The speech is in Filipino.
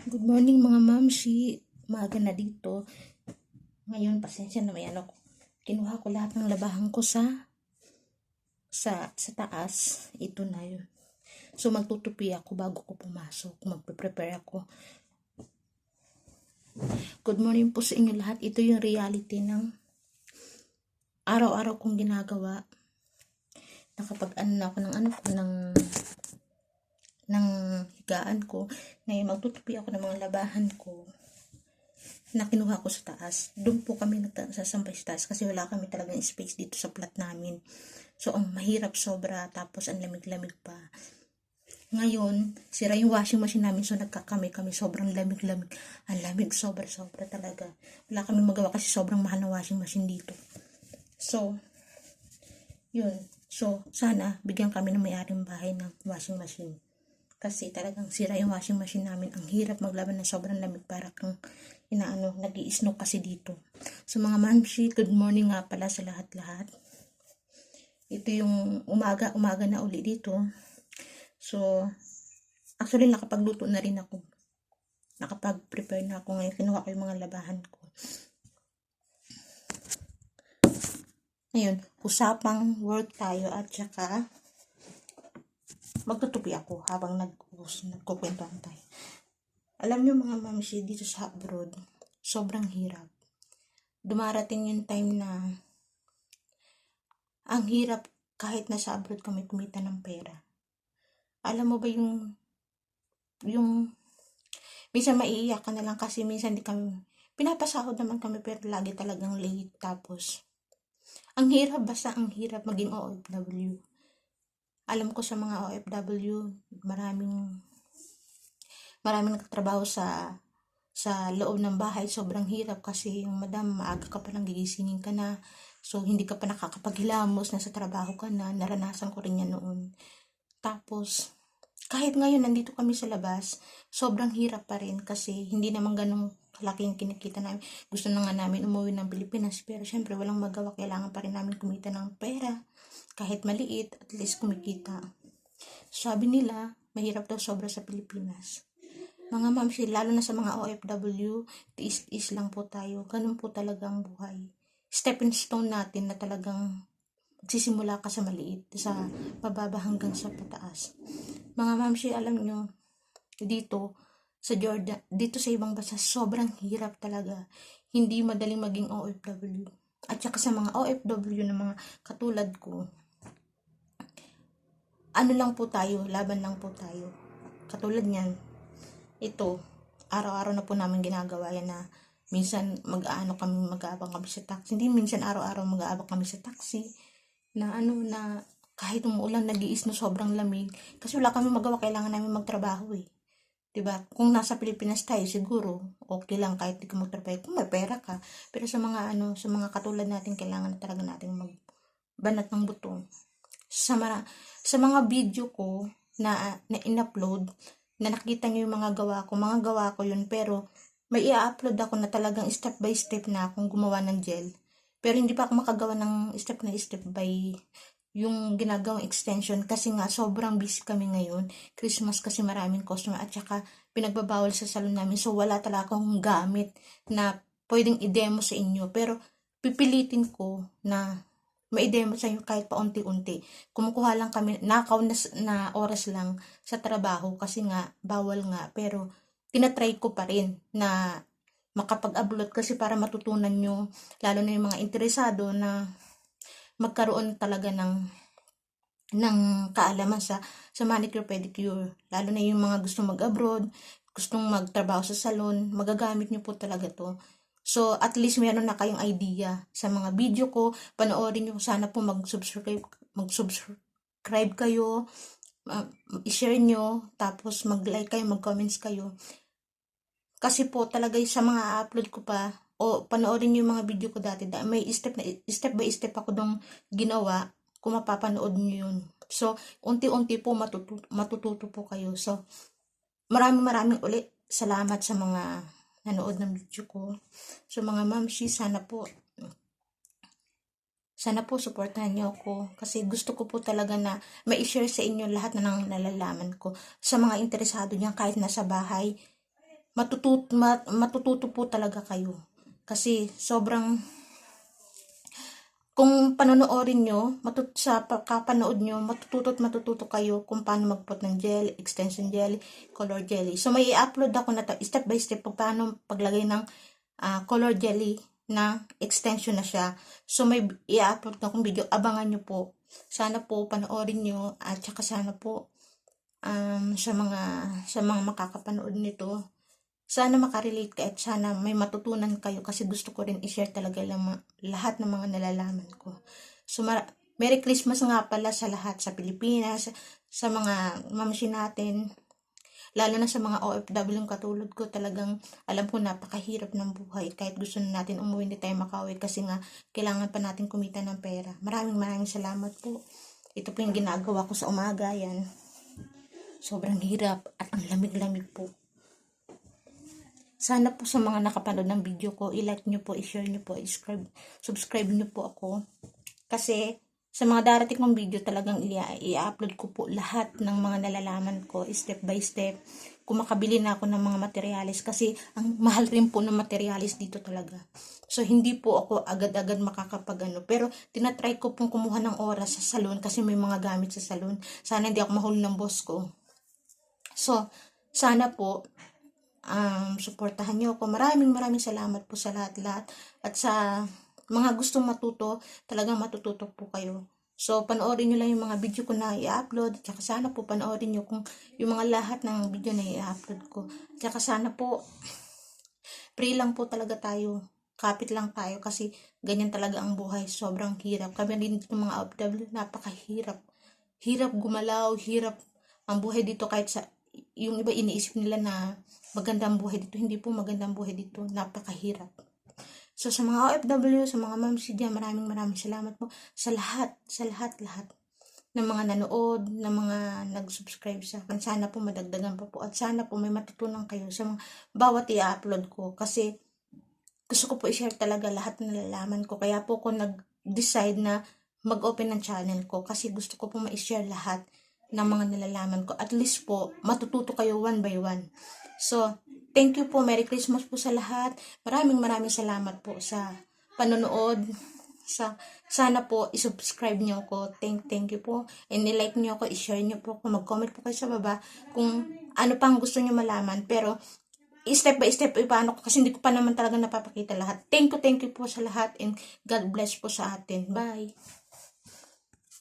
Good morning mga mamshi. Maaga na dito. Ngayon, pasensya na may ano. Kinuha ko lahat ng labahan ko sa sa sa taas. Ito na yun. So, magtutupi ako bago ko pumasok. Magpe-prepare ako. Good morning po sa inyo lahat. Ito yung reality ng araw-araw kong ginagawa. Nakapag ano na ako ng ano ko ng ng higaan ko na magtutupi ako ng mga labahan ko na kinuha ko sa taas. Doon po kami nagsasampay sa taas kasi wala kami talagang space dito sa flat namin. So, ang mahirap sobra tapos ang lamig-lamig pa. Ngayon, sira yung washing machine namin so nagkakami kami sobrang lamig-lamig. Ang lamig sobra-sobra talaga. Wala kami magawa kasi sobrang mahal na washing machine dito. So, yun. So, sana bigyan kami ng may-aring bahay ng washing machine. Kasi talagang sira yung washing machine namin. Ang hirap maglaban ng sobrang lamig para kang inaano, nag snow kasi dito. So mga mamshi, good morning nga pala sa lahat-lahat. Ito yung umaga, umaga na uli dito. So, actually nakapagluto na rin ako. Nakapag-prepare na ako ngayon. Kinuha ko yung mga labahan ko. Ngayon, usapang work tayo at saka magtutupi ako habang nag nagkukwentuhan tayo. Alam niyo mga mamsi dito sa abroad, sobrang hirap. Dumarating yung time na ang hirap kahit nasa abroad kami kumita ng pera. Alam mo ba yung yung minsan maiiyak ka na lang kasi minsan di kami pinapasahod naman kami pero lagi talagang late tapos ang hirap basta ang hirap maging OFW alam ko sa mga OFW, maraming maraming nagtatrabaho sa sa loob ng bahay, sobrang hirap kasi yung madam, maaga ka pa lang gigisingin ka na. So, hindi ka pa nakakapaghilamos, nasa trabaho ka na. Naranasan ko rin yan noon. Tapos, kahit ngayon nandito kami sa labas, sobrang hirap pa rin kasi hindi naman ganun kalaki yung kinikita namin. Gusto na nga namin umuwi ng Pilipinas pero syempre walang magawa. Kailangan pa rin namin kumita ng pera kahit maliit, at least kumikita. Sabi nila, mahirap daw sobra sa Pilipinas. Mga mamsi, lalo na sa mga OFW, tiis-tiis lang po tayo. Ganun po talaga ang buhay. Stepping stone natin na talagang magsisimula ka sa maliit, sa pababa hanggang sa pataas. Mga mamsi, alam nyo, dito, sa Jordan, dito sa ibang bansa, sobrang hirap talaga. Hindi madaling maging OFW. At saka sa mga OFW na mga katulad ko, ano lang po tayo, laban lang po tayo. Katulad niyan, ito, araw-araw na po namin ginagawa yan na minsan mag-aano kami, mag-aabang kami sa taxi. Hindi minsan araw-araw mag-aabang kami sa taxi na ano na kahit umuulan nag-iis na sobrang lamig kasi wala kami magawa, kailangan namin magtrabaho eh. 'Di ba? Kung nasa Pilipinas tayo, siguro okay lang kahit di ka magtrabaho kung may pera ka. Pero sa mga ano, sa mga katulad natin, kailangan na talaga nating magbanat ng buto. Sa mga, sa mga video ko na, na in-upload, na nakita niyo yung mga gawa ko, mga gawa ko yun, pero may i-upload ako na talagang step by step na akong gumawa ng gel. Pero hindi pa ako makagawa ng step na step by yung ginagawang extension kasi nga sobrang busy kami ngayon. Christmas kasi maraming customer at saka pinagbabawal sa salon namin. So wala talaga akong gamit na pwedeng i-demo sa inyo. Pero pipilitin ko na ma-demo sa inyo kahit paunti-unti. Kumukuha lang kami, nakaw na, na oras lang sa trabaho kasi nga bawal nga. Pero tinatry ko pa rin na makapag-upload kasi para matutunan nyo, lalo na yung mga interesado na magkaroon talaga ng ng kaalaman sa sa manicure pedicure lalo na yung mga gusto mag-abroad gustong magtrabaho sa salon magagamit niyo po talaga to so at least meron na kayong idea sa mga video ko panoorin niyo sana po mag-subscribe mag-subscribe kayo uh, i-share niyo tapos mag-like kayo mag-comments kayo kasi po talaga sa mga upload ko pa o panoorin niyo yung mga video ko dati. May step na step by step ako dong ginawa kung mapapanood niyo yun. So, unti-unti po matututo, matututo po kayo. So, maraming maraming uli salamat sa mga nanood ng video ko. So, mga mamshi, sana po sana po supportahan niyo ako kasi gusto ko po talaga na ma-share sa inyo lahat na nang nalalaman ko sa mga interesado niyan kahit nasa bahay matutut, mat, matututo po talaga kayo. Kasi sobrang kung panonoorin nyo, matut sa kakapanood nyo, matututo at matututo kayo kung paano magput ng jelly, extension jelly, color jelly. So, may i-upload ako na step by step, pag paano paglagay ng ah, color jelly na extension na siya. So, may i-upload na akong video. Abangan nyo po. Sana po panoorin nyo at saka sana po um, sa mga sa mga makakapanood nito sana makarelate ka at sana may matutunan kayo kasi gusto ko rin i-share talaga lang lahat ng mga nalalaman ko. So, mara- Merry Christmas nga pala sa lahat sa Pilipinas, sa mga mamsi natin, lalo na sa mga OFW katulad ko, talagang alam ko napakahirap ng buhay. Kahit gusto na natin umuwi, hindi tayo makauwi kasi nga kailangan pa natin kumita ng pera. Maraming maraming salamat po. Ito po yung ginagawa ko sa umaga, yan. Sobrang hirap at ang lamig-lamig po. Sana po sa mga nakapanood ng video ko, i-like nyo po, i-share nyo po, i-subscribe, subscribe nyo po ako. Kasi sa mga darating kong video talagang i-upload ko po lahat ng mga nalalaman ko step by step. Kung makabili na ako ng mga materialis kasi ang mahal rin po ng materialis dito talaga. So hindi po ako agad-agad makakapagano. Pero tinatry ko pong kumuha ng oras sa salon kasi may mga gamit sa salon. Sana hindi ako mahuli ng boss ko. So, sana po um, suportahan niyo ako. Maraming maraming salamat po sa lahat-lahat. At sa mga gustong matuto, talagang matututo po kayo. So, panoorin nyo lang yung mga video ko na i-upload. At saka sana po panoorin nyo kung yung mga lahat ng video na i-upload ko. At saka sana po, pray lang po talaga tayo. Kapit lang tayo kasi ganyan talaga ang buhay. Sobrang hirap. Kami rin dito mga OFW, napakahirap. Hirap gumalaw, hirap ang buhay dito kahit sa yung iba iniisip nila na magandang buhay dito. Hindi po magandang buhay dito. Napakahirap. So, sa mga OFW, sa mga mamsi dyan, maraming maraming salamat po sa lahat, sa lahat, lahat ng mga nanood, ng mga nag-subscribe sa akin. Sana po madagdagan pa po at sana po may matutunan kayo sa mga bawat i-upload ko kasi gusto ko po i-share talaga lahat ng nalalaman ko. Kaya po ako nag-decide na mag-open ng channel ko kasi gusto ko po ma-share lahat ng mga nalalaman ko. At least po, matututo kayo one by one. So, thank you po. Merry Christmas po sa lahat. Maraming maraming salamat po sa panonood. Sa, sana po, isubscribe niyo ako. Thank, thank you po. And i-like niyo ako, i-share niyo po ako. Mag-comment po kayo sa baba kung ano pang gusto niyo malaman. Pero, step by step, ipaano ko. Kasi hindi ko pa naman talaga napapakita lahat. Thank you, thank you po sa lahat. And God bless po sa atin. Bye.